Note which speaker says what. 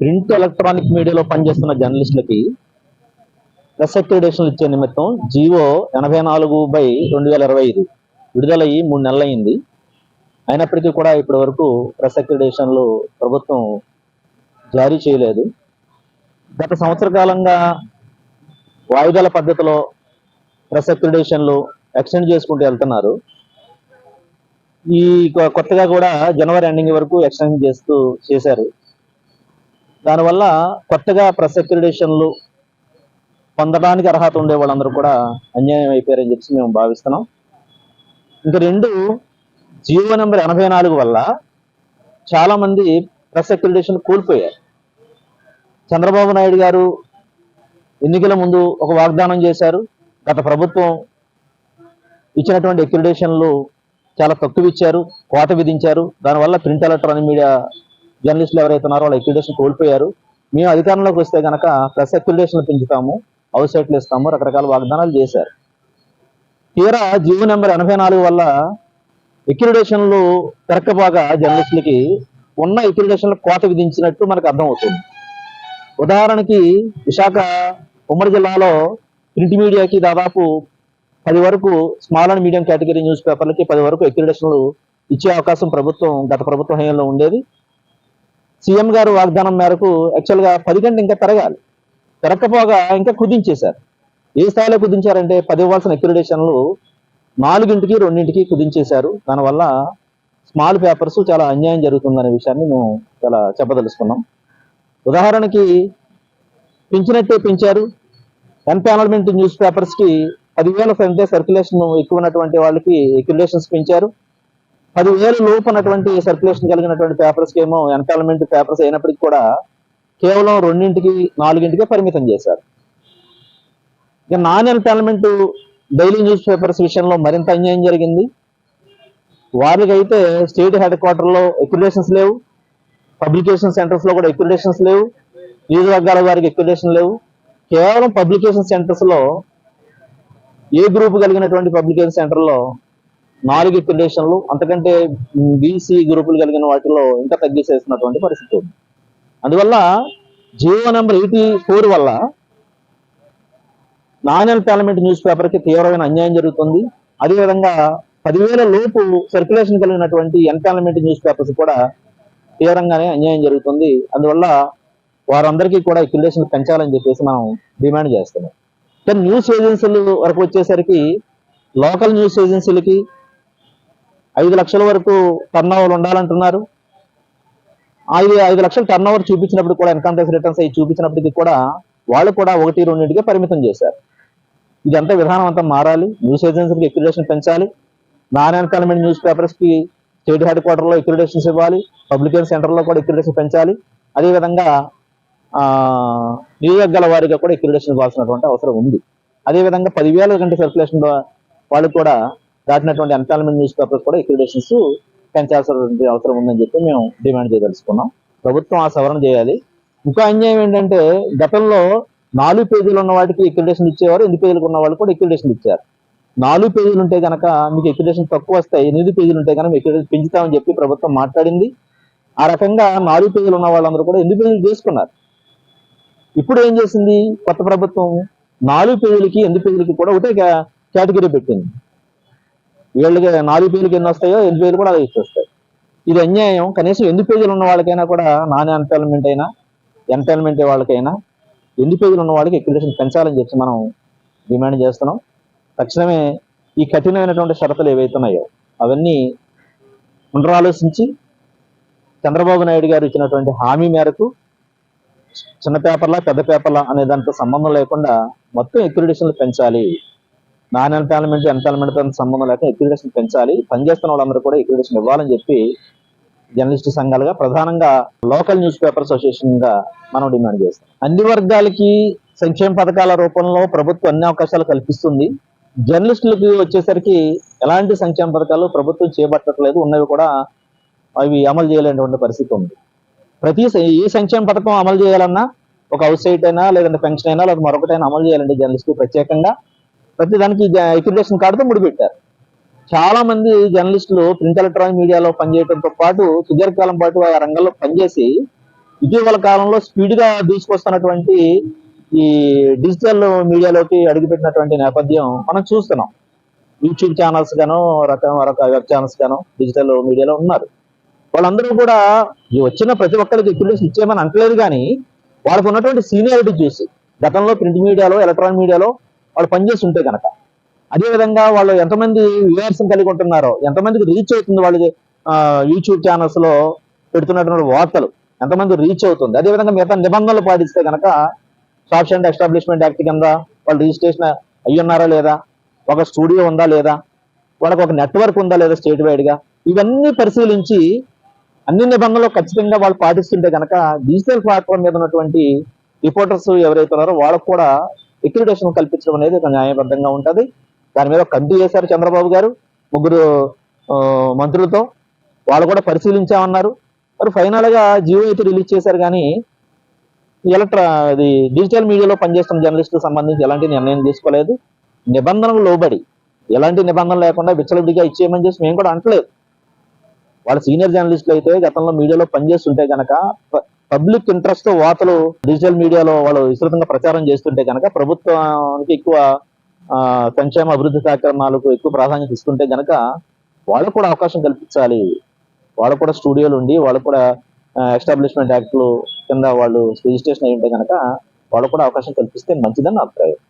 Speaker 1: Print electronic మీడియాలో పనిచేస్తున్న జర్నలిస్టులకి press accreditation ఇచ్చే నిమిత్తం జీవో ఎనభై నాలుగు బై రెండు వేల ఇరవై ఐదు విడుదలయ్యి మూడు నెలలు అయింది అయినప్పటికీ కూడా ఇప్పటి వరకు ప్రెస్ అక్రిడేషన్లు ప్రభుత్వం జారీ చేయలేదు. గత సంవత్సర కాలంగా వాయిదాల పద్ధతిలో ప్రెస్ అక్రిడేషన్లు ఎక్స్టెండ్ చేసుకుంటూ వెళ్తున్నారు. ఈ కొత్తగా కూడా జనవరి ఎండింగ్ వరకు ఎక్స్టెండ్ చేస్తూ చేశారు. దానివల్ల కొత్తగా ప్రెస్ అక్రిడేషన్లు పొందడానికి అర్హత ఉండే వాళ్ళందరూ కూడా అన్యాయం అయిపోయారని చెప్పి మేము భావిస్తున్నాం. ఇంకా రెండు జియో నెంబర్ ఎనభై నాలుగు వల్ల చాలామంది ప్రెస్ అక్రిడేషన్ కోల్పోయారు. చంద్రబాబు నాయుడు గారు ఎన్నికల ముందు ఒక వాగ్దానం చేశారు. గత ప్రభుత్వం ఇచ్చినటువంటి అక్రిడేషన్లు చాలా తక్కువ ఇచ్చారు కోత విధించారు. దానివల్ల ప్రింట్ ఎలక్ట్రానిక్ మీడియా జర్నలిస్టులు ఎవరైతే ఉన్నారో వాళ్ళ అక్యుడేషన్ కోల్పోయారు. మేము అధికారంలోకి వస్తే కనుక ప్రెస్ అక్యుడేషన్లు పెంచుతాము హౌస్ సైట్లు ఇస్తాము రకరకాల వాగ్దానాలు చేశారు. తీరా జీవో నెంబర్ ఎనభై నాలుగు వల్ల ఎక్రిడేషన్లు పెరక్కబాగా జర్నలిస్టులకి ఉన్న ఎక్యుడేషన్లు కోత విధించినట్టు మనకు అర్థమవుతుంది. ఉదాహరణకి విశాఖ ఉమ్మడి జిల్లాలో ప్రింట్ మీడియాకి దాదాపు పది వరకు small and medium category news పేపర్లకి పది వరకు ఎక్యుడేషన్లు ఇచ్చే అవకాశం ప్రభుత్వం గత ప్రభుత్వ హయాంలో ఉండేది. సీఎం గారు వాగ్దానం మేరకు యాక్చువల్గా పది గంటలు ఇంకా పెరగాలి. పెరగకపోగా ఇంకా కుదించేశారు. ఏ స్థాయిలో కుదించారంటే పది ఇవ్వాల్సిన అక్రిడేషన్లు నాలుగింటికి రెండింటికి కుదించేశారు. దానివల్ల స్మాల్ పేపర్స్ చాలా అన్యాయం జరుగుతుందనే విషయాన్ని మేము చాలా చెప్పదలుచుకున్నాం. ఉదాహరణకి పెంచినట్టే పెంచారు. ఎన్పానల్మెంట్ న్యూస్ పేపర్స్కి పదివేల కంటే సర్క్యులేషన్ ఎక్కువ ఉన్నటువంటి వాళ్ళకి ఎక్యులేషన్స్ పెంచారు. పదివేల లోపు ఉన్నటువంటి సర్క్యులేషన్ కలిగినటువంటి పేపర్స్ ఏమో ఎన్పానల్మెంట్ పేపర్స్ అయినప్పటికీ కూడా కేవలం రెండింటికి నాలుగింటికే పరిమితం చేశారు. ఇక non empanelment daily news papers విషయంలో మరింత అన్యాయం జరిగింది. వారికైతే స్టేట్ హెడ్ క్వార్టర్లో ఎక్యులేషన్స్ లేవు. పబ్లికేషన్ సెంటర్స్లో కూడా ఎక్యులేషన్స్ లేవు. నియోజకవర్గాల వారికి ఎక్యులేషన్ లేవు. కేవలం పబ్లికేషన్ సెంటర్స్లో ఏ గ్రూప్ కలిగినటువంటి పబ్లికేషన్ సెంటర్లో నాలుగు ఎక్యులేషన్లు అంతకంటే బీసీ గ్రూపులు కలిగిన వాటిలో ఇంకా తగ్గిసేసినటువంటి పరిస్థితి ఉంది. అందువల్ల జీవో నెంబర్ ఎయిటీ ఫోర్ వల్ల నాన్ పార్లమెంట్ న్యూస్ పేపర్కి తీవ్రమైన అన్యాయం జరుగుతుంది. అదేవిధంగా పదివేల లోపు సర్క్యులేషన్ కలిగినటువంటి ఎన్పార్లమెంట్ న్యూస్ పేపర్స్ కూడా తీవ్రంగానే అన్యాయం జరుగుతుంది. అందువల్ల వారందరికీ కూడా ఎక్యులేషన్ పెంచాలని చెప్పేసి మనం డిమాండ్ చేస్తున్నాం. కానీ న్యూస్ ఏజెన్సీలు వరకు వచ్చేసరికి లోకల్ న్యూస్ ఏజెన్సీలకి ఐదు లక్షల వరకు టర్న్ ఓవర్ ఉండాలంటున్నారు. ఐదు ఐదు లక్షల టర్న్ ఓవర్ చూపించినప్పుడు కూడా ఇన్కమ్ ట్యాక్స్ రిటర్న్స్ అవి చూపించినప్పటికీ కూడా వాళ్ళు కూడా ఒకటి రెండింటికే పరిమితం చేశారు. ఇదంతా విధానం అంతా మారాలి. న్యూస్ ఏజెన్సీకి ఎక్యులేషన్ పెంచాలి. నాన్ ఎన్పార్లమెంట్ న్యూస్ పేపర్స్కి స్టేట్ హెడ్ క్వార్టర్లో ఇవ్వాలి. పబ్లికేషన్ సెంటర్లో కూడా ఎక్యులేషన్ పెంచాలి. అదేవిధంగా ఆ నియోజకవర్గాల వారిగా కూడా ఎక్యులేషన్ ఇవ్వాల్సినటువంటి అవసరం ఉంది. అదేవిధంగా పదివేల కంటే సర్క్యులేషన్ వాళ్ళకు కూడా దాటినటువంటి ఎన్పార్లమెంట్ న్యూస్ పేపర్స్ కూడా ఎక్రిడేషన్స్ పెంచాల్సిన అవసరం ఉందని చెప్పి మేము డిమాండ్ చేయదలుచుకున్నాం. ప్రభుత్వం ఆ సవరణ చేయాలి. ఇంకా అన్యాయం ఏంటంటే గతంలో నాలుగు పేజీలు ఉన్న వాటికి ఎక్రిడేషన్ ఇచ్చేవారు ఎనిమిది పేజీలకు ఉన్న వాళ్ళు కూడా ఎక్రిడేషన్ ఇచ్చారు. నాలుగు పేజీలు ఉంటే కనుక మీకు ఎక్రిడేషన్ తక్కువ వస్తాయి ఎనిమిది పేజీలు ఉంటే కనుక ఎక్రిడేషన్ పెంచుతామని చెప్పి ప్రభుత్వం మాట్లాడింది. ఆ రకంగా నాలుగు పేజీలు ఉన్న వాళ్ళందరూ కూడా ఎనిమిది పేజీలు చేసుకున్నారు. ఇప్పుడు ఏం చేసింది కొత్త ప్రభుత్వం? నాలుగు పేజీలకి ఎనిమిది పేజీలకి కూడా ఒకటే కేటగిరీ పెట్టింది. వీళ్ళకి నాలుగు పేజీలకి ఎన్ని వస్తాయో ఎనిమిది పేజీలు కూడా అదే ఇచ్చి వస్తాయి ఇది అన్యాయం. కనీసం ఎన్ని పేజీలు ఉన్న వాళ్ళకైనా కూడా నాన్ ఎంటైన్మెంట్ అయినా ఎంటైన్మెంట్ వాళ్ళకైనా ఎన్ని పేజీలు ఉన్న వాళ్ళకి ఎక్యులేషన్ పెంచాలని చెప్పి మనం డిమాండ్ చేస్తున్నాం. తక్షణమే ఈ కఠినమైనటువంటి షరతులు ఏవైతే ఉన్నాయో అవన్నీ పునరాలోచించి చంద్రబాబు నాయుడు గారు ఇచ్చినటువంటి హామీ మేరకు చిన్న పేపర్లా పెద్ద పేపర్లా అనే దాంతో సంబంధం లేకుండా మొత్తం ఎక్యురిడేషన్లు పెంచాలి. నాన్ ఎన్పార్లమెంట్ ఎన్పార్లమెంట్తో సంబంధం లేక ఎక్విడేషన్ పెంచాలి. పనిచేస్తున్న వాళ్ళందరూ కూడా ఎక్విడేషన్ ఇవ్వాలని చెప్పి జర్నలిస్ట్ సంఘాలుగా ప్రధానంగా లోకల్ న్యూస్ పేపర్ అసోసియేషన్గా మనం డిమాండ్ చేస్తాం. అన్ని వర్గాలకి సంక్షేమ పథకాల రూపంలో ప్రభుత్వం అన్ని అవకాశాలు కల్పిస్తుంది. జర్నలిస్టులకు వచ్చేసరికి ఎలాంటి సంక్షేమ పథకాలు ప్రభుత్వం చేపట్టట్లేదు ఉన్నవి కూడా అవి అమలు చేయలేనటువంటి పరిస్థితి ఉంది. ప్రతి ఏ సంక్షేమ పథకం అమలు చేయాలన్నా ఒక హౌస్ సైట్ అయినా లేదంటే పెన్షన్ అయినా లేదా మరొకటైనా అమలు చేయాలంటే జర్నలిస్టులు ప్రత్యేకంగా ప్రతి దానికి ఎక్యులేషన్ కార్డుతో ముడిపెట్టారు. చాలా మంది జర్నలిస్టులు ప్రింట్ ఎలక్ట్రానిక్ మీడియాలో పనిచేయడంతో పాటు సుదీర్ఘకాలం పాటు ఆ రంగంలో పనిచేసి ఇటీవల కాలంలో స్పీడ్గా దూసుకొస్తున్నటువంటి ఈ డిజిటల్ మీడియాలోకి అడుగుపెట్టినటువంటి నేపథ్యం మనం చూస్తున్నాం. యూట్యూబ్ ఛానల్స్ గాను రకం రక వెబ్ ఛానల్స్ గాను డిజిటల్ మీడియాలో ఉన్నారు. వాళ్ళందరూ కూడా ఈ వచ్చిన ప్రతి ఒక్కరికి ఎక్యులేషన్ ఇచ్చేయమని అంటలేదు కానీ వాళ్ళకు ఉన్నటువంటి సీనియారిటీ చూసి గతంలో ప్రింట్ మీడియాలో ఎలక్ట్రానిక్ మీడియాలో వాళ్ళు పనిచేసి ఉంటే కనుక అదే విధంగా వాళ్ళు ఎంతమంది వ్యూవర్స్ కలిగి ఉంటున్నారో ఎంతమందికి రీచ్ అవుతుంది వాళ్ళకి యూట్యూబ్ ఛానల్స్లో పెడుతున్నటువంటి వార్తలు ఎంతమంది రీచ్ అవుతుంది. అదే విధంగా మిగతా నిబంధనలు పాటిస్తే కనుక షాప్స్ అండ్ ఎస్టాబ్లిష్మెంట్ యాక్ట్ కింద వాళ్ళు రిజిస్ట్రేషన్ అయ్యున్నారా లేదా ఒక స్టూడియో ఉందా లేదా వాళ్ళకి ఒక నెట్వర్క్ ఉందా లేదా స్టేట్ వైడ్గా ఇవన్నీ పరిశీలించి అన్ని నిబంధనలు ఖచ్చితంగా వాళ్ళు పాటిస్తుంటే కనుక డిజిటల్ ప్లాట్ఫామ్ మీద ఉన్నటువంటి రిపోర్టర్స్ ఎవరైతే ఉన్నారో వాళ్ళకు కూడా ఎక్రిడేషన్ కల్పించడం అనేది ఒక న్యాయబద్ధంగా ఉంటుంది. దాని మీద ఒక కమిటీ చేశారు చంద్రబాబు గారు ముగ్గురు మంత్రులతో. వాళ్ళు కూడా పరిశీలించామన్నారు. మరి ఫైనల్గా జియో అయితే రిలీజ్ చేశారు కానీ ఎలక్ట్రా అది డిజిటల్ మీడియాలో పనిచేస్తున్న జర్నలిస్టులకు సంబంధించి ఎలాంటి నిర్ణయం తీసుకోలేదు. నిబంధనలు లోబడి ఎలాంటి నిబంధన లేకుండా విచ్చలవిడిగా ఇచ్చేయమని చేసి మేము కూడా అంటలేదు. వాళ్ళ సీనియర్ జర్నలిస్టులు అయితే గతంలో మీడియాలో పనిచేస్తుంటే కనుక పబ్లిక్ ఇంట్రెస్ట్తో వార్తలు డిజిటల్ మీడియాలో వాళ్ళు విస్తృతంగా ప్రచారం చేస్తుంటే కనుక ప్రభుత్వానికి ఎక్కువ సంక్షేమ అభివృద్ధి కార్యక్రమాలకు ఎక్కువ ప్రాధాన్యత ఇస్తుంటే కనుక వాళ్ళకు కూడా అవకాశం కల్పించాలి. వాళ్ళకు కూడా స్టూడియోలు ఉండి వాళ్ళకు కూడా ఎస్టాబ్లిష్మెంట్ యాక్ట్లు కింద వాళ్ళు రిజిస్ట్రేషన్ అయ్యి ఉంటే కనుక వాళ్ళకు కూడా అవకాశం కల్పిస్తే మంచిదని నా అభిప్రాయం.